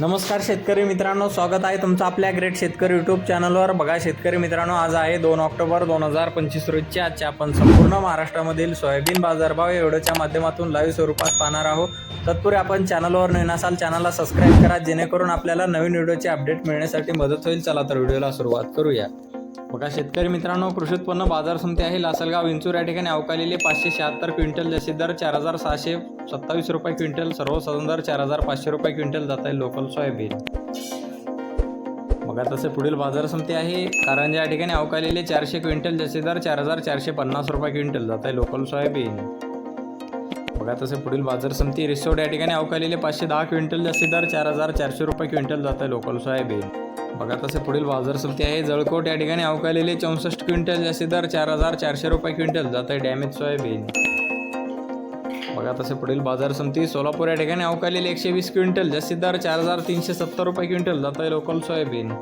नमस्कार शेतकरी मित्रांनो स्वागत आहे तुमचं आपल्या ग्रेट शेतकरी यूट्यूब चॅनलवर बघा शेतकरी मित्रांनो आज आहे दोन ऑक्टोबर दोन हजार पंचवीस रोजची आजच्या आपण संपूर्ण महाराष्ट्रामधील सोयाबीन बाजारभाव एवढ्याच्या माध्यमातून लाईव्ह स्वरूपात पाहणार आहोत. तत्पूर्वी आपण चॅनलवर नवीन असाल चॅनलला सबस्क्राईब करा जेणेकरून आपल्याला नवीन व्हिडिओचे अपडेट मिळण्यासाठी मदत होईल. चला तर व्हिडिओला सुरुवात करूया. बघा शेतकरी मित्रांनो कृषी उत्पन्न बाजार समिती आहे लासलगाव विंचूर. या ठिकाणी अवकालेले पाचशे शहात्तर क्विंटल जसे दर चार हजार सहाशे सत्तावीस रुपये क्विंटल सर्वसाधारण दर चार हजार पाचशे रुपये क्विंटल जात आहे लोकल सोयाबीन. बघा तसे पुढील बाजार समिती आहे कारंजा या ठिकाणी अवकालेले चारशे क्विंटल जसे दर चार हजार चारशे पन्नास रुपये क्विंटल जात आहे लोकल सोयाबीन. बघा तसे पुढील बाजार समिती रिसोड या ठिकाणी अवकालेले पाचशे दहा क्विंटल जसे दर चार हजार चारशे रुपये क्विंटल जात आहे लोकल सोयाबीन. बघा तसे पुढील बाजार समिती आहे जळकोट या ठिकाणी अवकालेले चौसष्ट क्विंटल जसे दर चार हजार चारशे रुपये क्विंटल जात आहे डॅमेज सोयाबीन. बघा तसे पुढील बाजार समिती सोलापूर या ठिकाणी अवकालेले एकशे वीस क्विंटल जसे दर चार हजार तीनशे सत्तर रुपये क्विंटल जात आहे लोकल सोयाबीन.